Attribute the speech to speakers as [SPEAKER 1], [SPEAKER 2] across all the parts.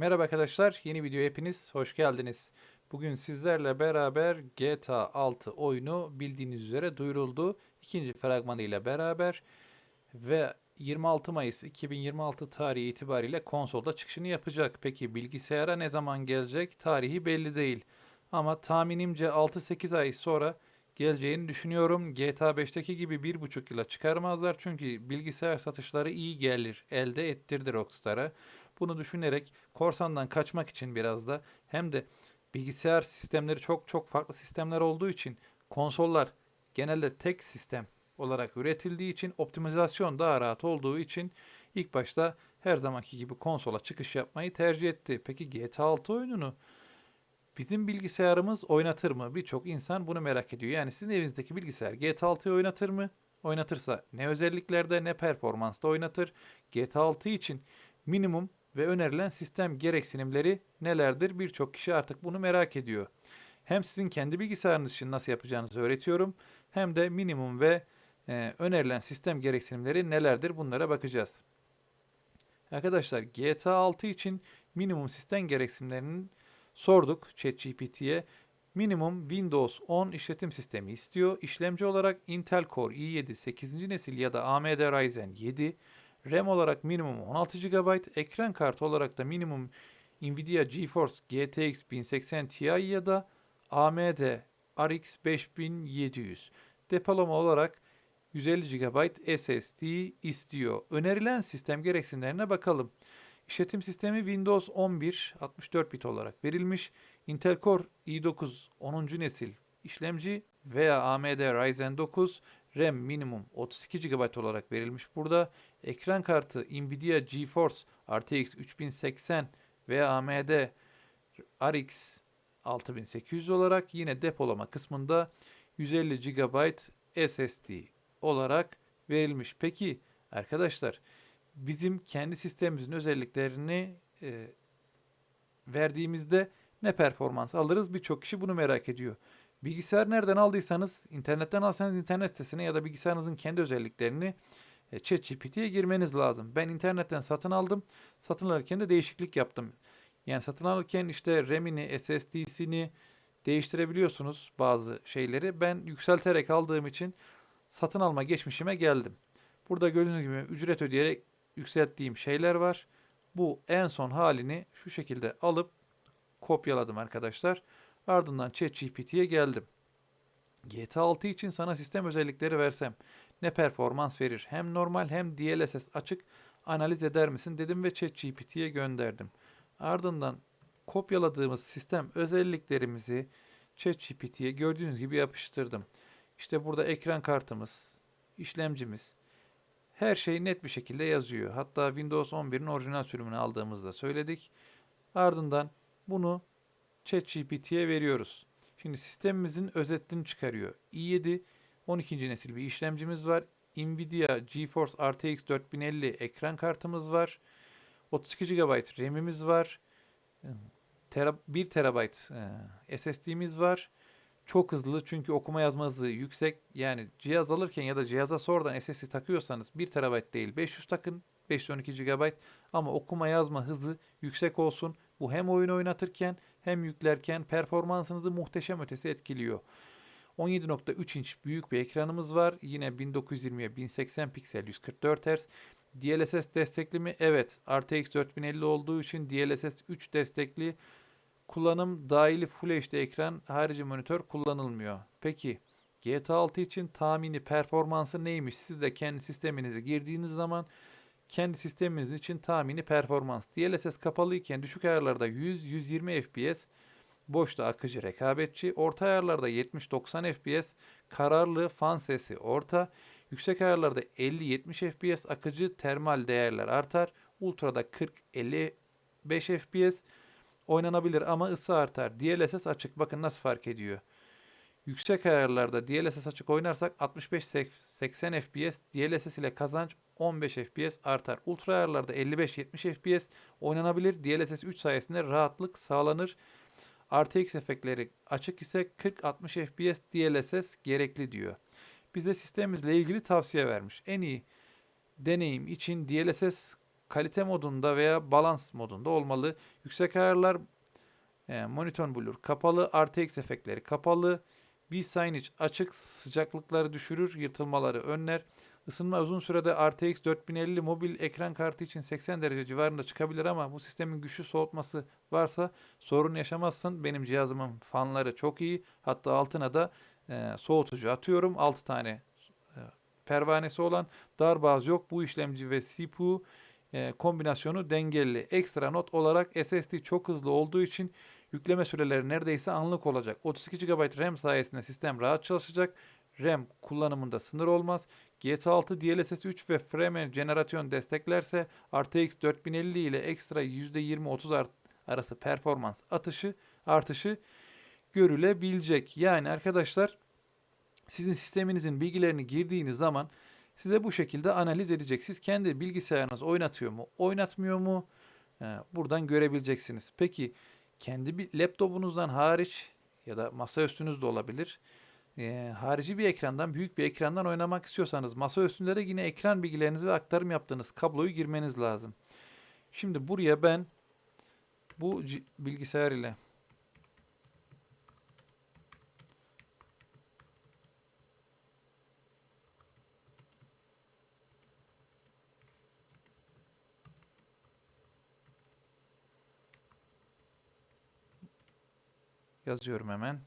[SPEAKER 1] Merhaba arkadaşlar, yeni video hepiniz hoş geldiniz. Bugün sizlerle beraber GTA 6 oyunu bildiğiniz üzere duyuruldu. ikinci fragmanı ile beraber ve 26 Mayıs 2026 tarihi itibariyle konsolda çıkışını yapacak. Peki bilgisayara ne zaman gelecek? Tarihi belli değil. Ama tahminimce 6-8 ay sonra geleceğini düşünüyorum. GTA 5'teki gibi 1,5 yıla çıkarmazlar çünkü bilgisayar satışları iyi gelir, elde ettirdi Rockstar'a. Bunu düşünerek korsandan kaçmak için biraz da hem de bilgisayar sistemleri çok çok farklı sistemler olduğu için konsollar genelde tek sistem olarak üretildiği için optimizasyon daha rahat olduğu için ilk başta her zamanki gibi konsola çıkış yapmayı tercih etti. Peki GTA 6 oyununu bizim bilgisayarımız oynatır mı? Birçok insan bunu merak ediyor. Yani sizin evinizdeki bilgisayar GTA 6'yı oynatır mı? Oynatırsa ne özelliklerde ne performansta oynatır? GTA 6 için minimum ve önerilen sistem gereksinimleri nelerdir? Birçok kişi artık bunu merak ediyor. Hem sizin kendi bilgisayarınız için nasıl yapacağınızı öğretiyorum hem de minimum ve e, önerilen sistem gereksinimleri nelerdir bunlara bakacağız. Arkadaşlar GTA 6 için minimum sistem gereksinimlerini sorduk ChatGPT'ye. Minimum Windows 10 işletim sistemi istiyor. İşlemci olarak Intel Core i7 8. nesil ya da AMD Ryzen 7 RAM olarak minimum 16 GB, ekran kartı olarak da minimum Nvidia GeForce GTX 1080 Ti ya da AMD RX 5700. Depolama olarak 150 GB SSD istiyor. Önerilen sistem gereksinimlerine bakalım. İşletim sistemi Windows 11 64 bit olarak verilmiş. Intel Core i9 10. nesil işlemci veya AMD Ryzen 9 RAM minimum 32 GB olarak verilmiş burada. Ekran kartı Nvidia GeForce RTX 3080 veya AMD RX 6800 olarak yine depolama kısmında 150 GB SSD olarak verilmiş. Peki arkadaşlar bizim kendi sistemimizin özelliklerini e, verdiğimizde ne performans alırız? Birçok kişi bunu merak ediyor. Bilgisayar nereden aldıysanız, internetten alsanız internet sitesine ya da bilgisayarınızın kendi özelliklerini e, ChatGPT'ye girmeniz lazım. Ben internetten satın aldım. Satın alırken de değişiklik yaptım. Yani satın alırken işte RAM'ini, SSD'sini değiştirebiliyorsunuz bazı şeyleri. Ben yükselterek aldığım için satın alma geçmişime geldim. Burada gördüğünüz gibi ücret ödeyerek yükselttiğim şeyler var. Bu en son halini şu şekilde alıp kopyaladım arkadaşlar. Ardından ChatGPT'ye geldim. GTA 6 için sana sistem özellikleri versem ne performans verir? Hem normal hem DLSS açık analiz eder misin dedim ve ChatGPT'ye gönderdim. Ardından kopyaladığımız sistem özelliklerimizi ChatGPT'ye gördüğünüz gibi yapıştırdım. İşte burada ekran kartımız, işlemcimiz, her şey net bir şekilde yazıyor. Hatta Windows 11'in orijinal sürümünü aldığımızda söyledik. Ardından bunu ChatGPT'ye veriyoruz. Şimdi sistemimizin özetini çıkarıyor. i7 12. nesil bir işlemcimiz var. Nvidia GeForce RTX 4050 ekran kartımız var. 32 GB RAM'imiz var. 1 TB SSD'miz var. Çok hızlı çünkü okuma yazma hızı yüksek. Yani cihaz alırken ya da cihaza sonradan SSD takıyorsanız 1 TB değil 500 takın. 512 GB ama okuma yazma hızı yüksek olsun. Bu hem oyun oynatırken hem yüklerken performansınızı muhteşem ötesi etkiliyor. 17.3 inç büyük bir ekranımız var. Yine 1920'ye 1080 piksel 144 Hz. DLSS destekli mi? Evet. RTX 4050 olduğu için DLSS 3 destekli. Kullanım dahili Full HD ekran harici monitör kullanılmıyor. Peki GTA 6 için tahmini performansı neymiş? Siz de kendi sisteminize girdiğiniz zaman kendi sisteminiz için tahmini performans. DLSS kapalı iken düşük ayarlarda 100-120 FPS, boşta akıcı rekabetçi, orta ayarlarda 70-90 FPS, kararlı fan sesi orta, yüksek ayarlarda 50-70 FPS akıcı termal değerler artar, ultrada 40-55 FPS oynanabilir ama ısı artar. DLSS açık bakın nasıl fark ediyor. Yüksek ayarlarda DLSS açık oynarsak 65-80 FPS, DLSS ile kazanç 15 FPS artar. Ultra ayarlarda 55-70 FPS oynanabilir. DLSS 3 sayesinde rahatlık sağlanır. RTX efektleri açık ise 40-60 FPS DLSS gerekli diyor. Bize sistemimizle ilgili tavsiye vermiş. En iyi deneyim için DLSS kalite modunda veya balans modunda olmalı. Yüksek ayarlar e, monitör blur kapalı, RTX efektleri kapalı. Bir signage açık, sıcaklıkları düşürür, yırtılmaları önler. Isınma uzun sürede RTX 4050 mobil ekran kartı için 80 derece civarında çıkabilir ama bu sistemin güçlü soğutması varsa sorun yaşamazsın. Benim cihazımın fanları çok iyi. Hatta altına da e, soğutucu atıyorum. 6 tane e, pervanesi olan darbaz yok. Bu işlemci ve CPU e, kombinasyonu dengeli. Ekstra not olarak SSD çok hızlı olduğu için yükleme süreleri neredeyse anlık olacak. 32 GB RAM sayesinde sistem rahat çalışacak. RAM kullanımında sınır olmaz. GTA 6 DLSS 3 ve Frame jenerasyon desteklerse RTX 4050 ile ekstra %20-30 arası performans atışı artışı görülebilecek. Yani arkadaşlar sizin sisteminizin bilgilerini girdiğiniz zaman size bu şekilde analiz edecek. Siz kendi bilgisayarınız oynatıyor mu, oynatmıyor mu? Ee, buradan görebileceksiniz. Peki kendi bir laptopunuzdan hariç ya da masa üstünüz de olabilir. Ee, harici bir ekrandan, büyük bir ekrandan oynamak istiyorsanız masa üstünde de yine ekran bilgilerinizi ve aktarım yaptığınız kabloyu girmeniz lazım. Şimdi buraya ben bu bilgisayar ile Yazıyorum hemen.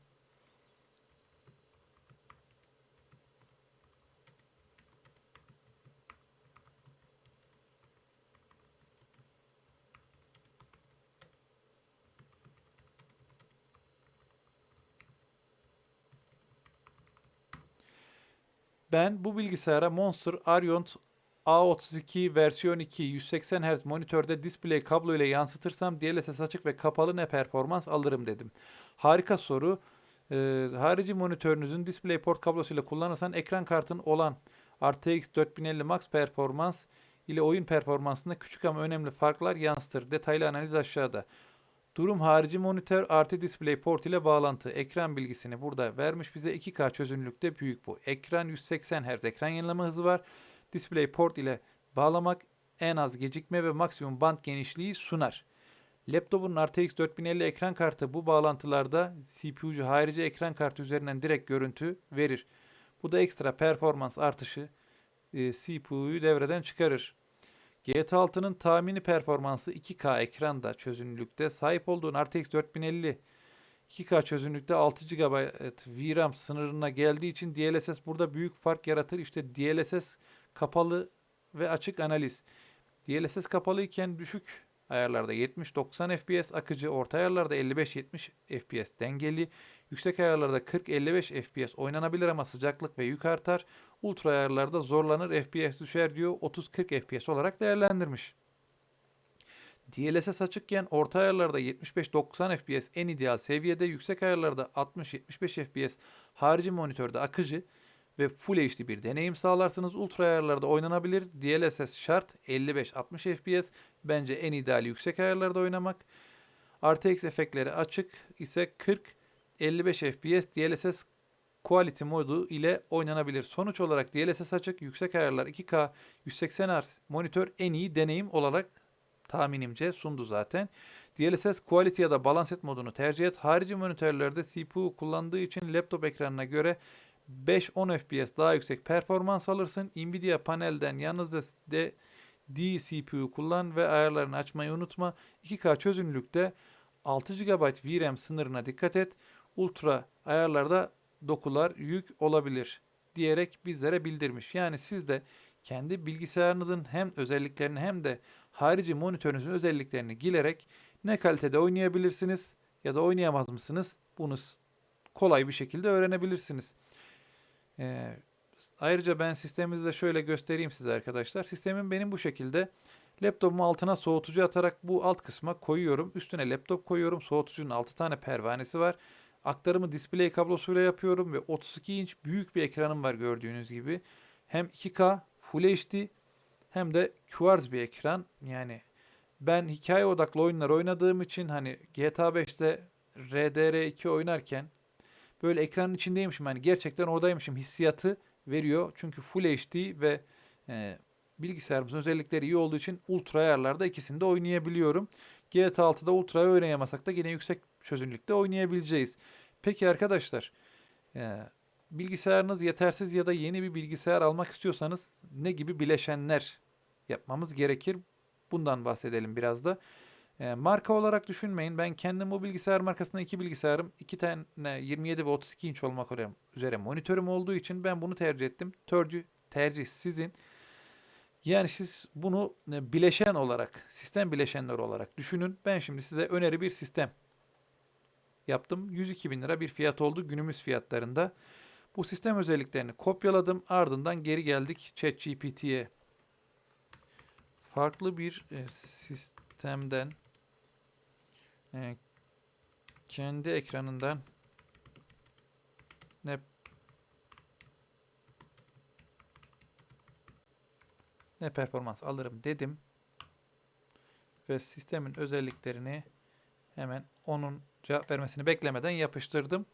[SPEAKER 1] Ben bu bilgisayara Monster Arion A32 versiyon 2 180 Hz monitörde display kablo ile yansıtırsam DLSS açık ve kapalı ne performans alırım dedim. Harika soru. Ee, harici monitörünüzün DisplayPort kablosuyla kullanırsan ekran kartın olan RTX 4050 Max performans ile oyun performansında küçük ama önemli farklar yansıtır. Detaylı analiz aşağıda. Durum harici monitör artı DisplayPort ile bağlantı. Ekran bilgisini burada vermiş bize 2K çözünürlükte büyük bu. Ekran 180 Hz ekran yenileme hızı var. DisplayPort ile bağlamak en az gecikme ve maksimum band genişliği sunar. Laptopun RTX 4050 ekran kartı bu bağlantılarda CPU'cu harici ekran kartı üzerinden direkt görüntü verir. Bu da ekstra performans artışı e, CPU'yu devreden çıkarır. GT 6'nın tahmini performansı 2K ekranda çözünürlükte sahip olduğun RTX 4050 2K çözünürlükte 6 GB VRAM sınırına geldiği için DLSS burada büyük fark yaratır. İşte DLSS kapalı ve açık analiz. DLSS kapalı iken düşük ayarlarda 70-90 FPS akıcı, orta ayarlarda 55-70 FPS dengeli, yüksek ayarlarda 40-55 FPS oynanabilir ama sıcaklık ve yük artar. Ultra ayarlarda zorlanır, FPS düşer diyor 30-40 FPS olarak değerlendirmiş. DLSS açıkken orta ayarlarda 75-90 FPS en ideal seviyede, yüksek ayarlarda 60-75 FPS harici monitörde akıcı, ve Full HD bir deneyim sağlarsınız. Ultra ayarlarda oynanabilir. DLSS şart 55-60 FPS. Bence en ideal yüksek ayarlarda oynamak. RTX efektleri açık ise 40-55 FPS DLSS Quality modu ile oynanabilir. Sonuç olarak DLSS açık, yüksek ayarlar 2K 180 Hz monitör en iyi deneyim olarak tahminimce sundu zaten. DLSS Quality ya da Balanced modunu tercih et. Harici monitörlerde CPU kullandığı için laptop ekranına göre 5-10 FPS daha yüksek performans alırsın. Nvidia panelden yalnızca de D CPU kullan ve ayarlarını açmayı unutma. 2K çözünürlükte 6 GB VRAM sınırına dikkat et. Ultra ayarlarda dokular yük olabilir diyerek bizlere bildirmiş. Yani siz de kendi bilgisayarınızın hem özelliklerini hem de harici monitörünüzün özelliklerini gilerek ne kalitede oynayabilirsiniz ya da oynayamaz mısınız? Bunu kolay bir şekilde öğrenebilirsiniz. Ee, ayrıca ben sistemimizi de şöyle göstereyim size arkadaşlar. Sistemim benim bu şekilde. Laptopum altına soğutucu atarak bu alt kısma koyuyorum. Üstüne laptop koyuyorum. Soğutucunun 6 tane pervanesi var. Aktarımı display kablosuyla yapıyorum ve 32 inç büyük bir ekranım var gördüğünüz gibi. Hem 2K Full HD hem de QRZ bir ekran. Yani ben hikaye odaklı oyunlar oynadığım için hani GTA 5'te RDR2 oynarken böyle ekranın içindeymişim. Yani gerçekten oradaymışım hissiyatı veriyor. Çünkü Full HD ve e, bilgisayarımızın özellikleri iyi olduğu için ultra ayarlarda ikisini de oynayabiliyorum. GTA 6'da ultra'yı oynayamasak da yine yüksek çözünürlükte oynayabileceğiz. Peki arkadaşlar, e, bilgisayarınız yetersiz ya da yeni bir bilgisayar almak istiyorsanız ne gibi bileşenler yapmamız gerekir? Bundan bahsedelim biraz da. E, marka olarak düşünmeyin. Ben kendim bu bilgisayar markasında iki bilgisayarım, iki tane 27 ve 32 inç olmak üzere monitörüm olduğu için ben bunu tercih ettim. Tercih, tercih sizin. Yani siz bunu e, bileşen olarak, sistem bileşenleri olarak düşünün. Ben şimdi size öneri bir sistem yaptım. 102 bin lira bir fiyat oldu günümüz fiyatlarında. Bu sistem özelliklerini kopyaladım. Ardından geri geldik ChatGPT'ye. Farklı bir e, sistemden e, kendi ekranından ne ne performans alırım dedim. Ve sistemin özelliklerini hemen onun cevap vermesini beklemeden yapıştırdım.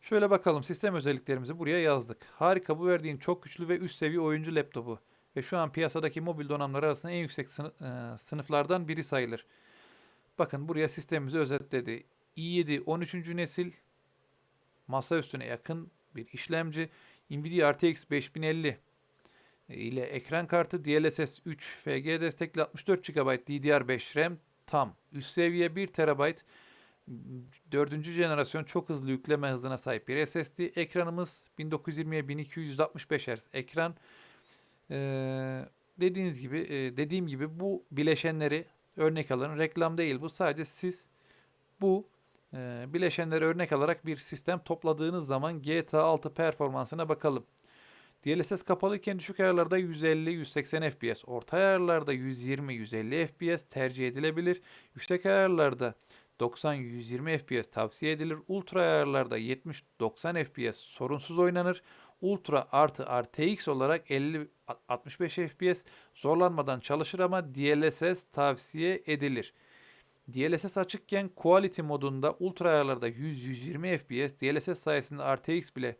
[SPEAKER 1] Şöyle bakalım sistem özelliklerimizi buraya yazdık. Harika bu verdiğin çok güçlü ve üst seviye oyuncu laptopu ve şu an piyasadaki mobil donanımlar arasında en yüksek sınıf, sınıflardan biri sayılır. Bakın buraya sistemimizi özetledi. i7 13. nesil masa üstüne yakın bir işlemci. Nvidia RTX 5050 ile ekran kartı DLSS 3 FG destekli 64 GB DDR5 RAM tam üst seviye 1 TB 4. jenerasyon çok hızlı yükleme hızına sahip bir SSD. Ekranımız 1920'ye 1265 Hz ekran. Ee, dediğiniz gibi e, dediğim gibi bu bileşenleri örnek alın. Reklam değil bu. Sadece siz bu e, bileşenleri örnek alarak bir sistem topladığınız zaman GTA 6 performansına bakalım. DLSS kapalı iken düşük ayarlarda 150-180 FPS, orta ayarlarda 120-150 FPS tercih edilebilir. Yüksek ayarlarda 90-120 FPS tavsiye edilir. Ultra ayarlarda 70-90 FPS sorunsuz oynanır. Ultra artı RTX olarak 50-65 FPS zorlanmadan çalışır ama DLSS tavsiye edilir. DLSS açıkken Quality modunda ultra ayarlarda 100-120 FPS DLSS sayesinde RTX bile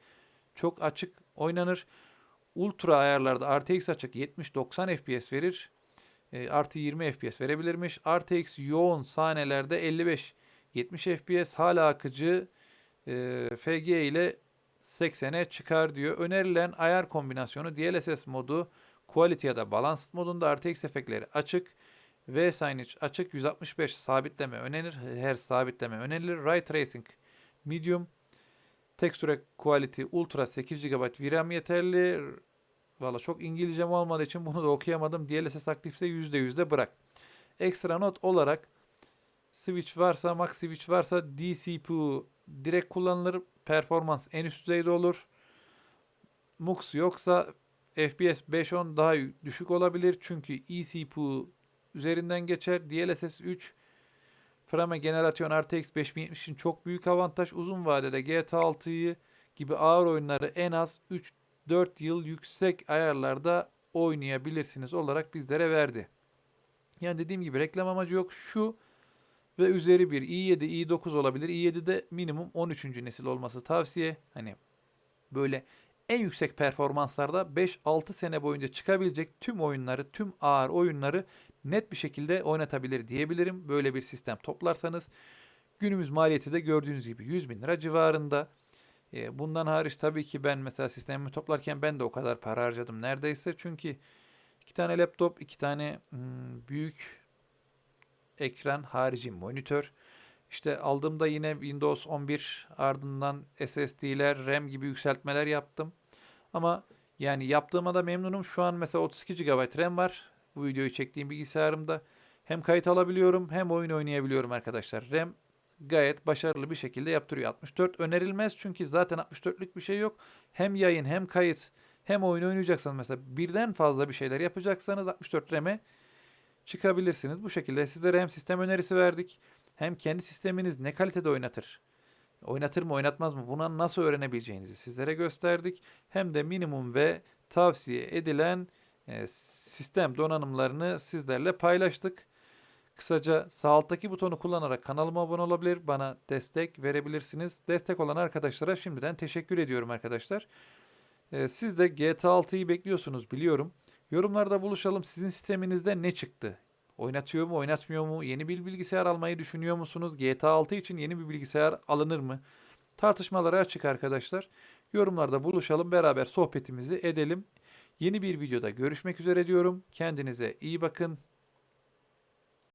[SPEAKER 1] çok açık oynanır. Ultra ayarlarda RTX açık 70-90 FPS verir. E, artı 20 FPS verebilirmiş. RTX yoğun sahnelerde 55-70 FPS hala akıcı e, FG ile 80'e çıkar diyor. Önerilen ayar kombinasyonu DLSS modu, Quality ya da Balanced modunda RTX efektleri açık. V signage açık 165 sabitleme önerilir. Her sabitleme önerilir. Ray Tracing medium. Texture Quality Ultra 8 GB VRAM yeterli. Valla çok İngilizcem olmadığı için bunu da okuyamadım. DLSS aktifse %100 de bırak. Ekstra not olarak switch varsa, max switch varsa DCPU direkt kullanılır. Performans en üst düzeyde olur. MUX yoksa FPS 5.10 daha düşük olabilir. Çünkü eCPU üzerinden geçer. DLSS 3 Frame Generation RTX 5070 için çok büyük avantaj. Uzun vadede GTA 6'yı gibi ağır oyunları en az 3-4 yıl yüksek ayarlarda oynayabilirsiniz olarak bizlere verdi. Yani dediğim gibi reklam amacı yok. Şu ve üzeri bir i7, i9 olabilir. i7'de minimum 13. nesil olması tavsiye. Hani böyle en yüksek performanslarda 5-6 sene boyunca çıkabilecek tüm oyunları, tüm ağır oyunları net bir şekilde oynatabilir diyebilirim. Böyle bir sistem toplarsanız günümüz maliyeti de gördüğünüz gibi 100 bin lira civarında. E, bundan hariç tabii ki ben mesela sistemimi toplarken ben de o kadar para harcadım neredeyse. Çünkü iki tane laptop, iki tane hmm, büyük ekran harici monitör. İşte aldığımda yine Windows 11 ardından SSD'ler, RAM gibi yükseltmeler yaptım. Ama yani yaptığıma da memnunum. Şu an mesela 32 GB RAM var. Bu videoyu çektiğim bilgisayarımda. Hem kayıt alabiliyorum hem oyun oynayabiliyorum arkadaşlar. RAM gayet başarılı bir şekilde yaptırıyor. 64 önerilmez çünkü zaten 64'lük bir şey yok. Hem yayın hem kayıt hem oyun oynayacaksanız mesela birden fazla bir şeyler yapacaksanız 64 RAM'e çıkabilirsiniz. Bu şekilde sizlere hem sistem önerisi verdik hem kendi sisteminiz ne kalitede oynatır, oynatır mı oynatmaz mı bunu nasıl öğrenebileceğinizi sizlere gösterdik. Hem de minimum ve tavsiye edilen e, sistem donanımlarını sizlerle paylaştık. Kısaca sağ alttaki butonu kullanarak kanalıma abone olabilir, bana destek verebilirsiniz. Destek olan arkadaşlara şimdiden teşekkür ediyorum arkadaşlar. E, siz de GTA 6'yı bekliyorsunuz biliyorum. Yorumlarda buluşalım. Sizin sisteminizde ne çıktı? Oynatıyor mu, oynatmıyor mu? Yeni bir bilgisayar almayı düşünüyor musunuz? GTA 6 için yeni bir bilgisayar alınır mı? Tartışmalara açık arkadaşlar. Yorumlarda buluşalım, beraber sohbetimizi edelim. Yeni bir videoda görüşmek üzere diyorum. Kendinize iyi bakın.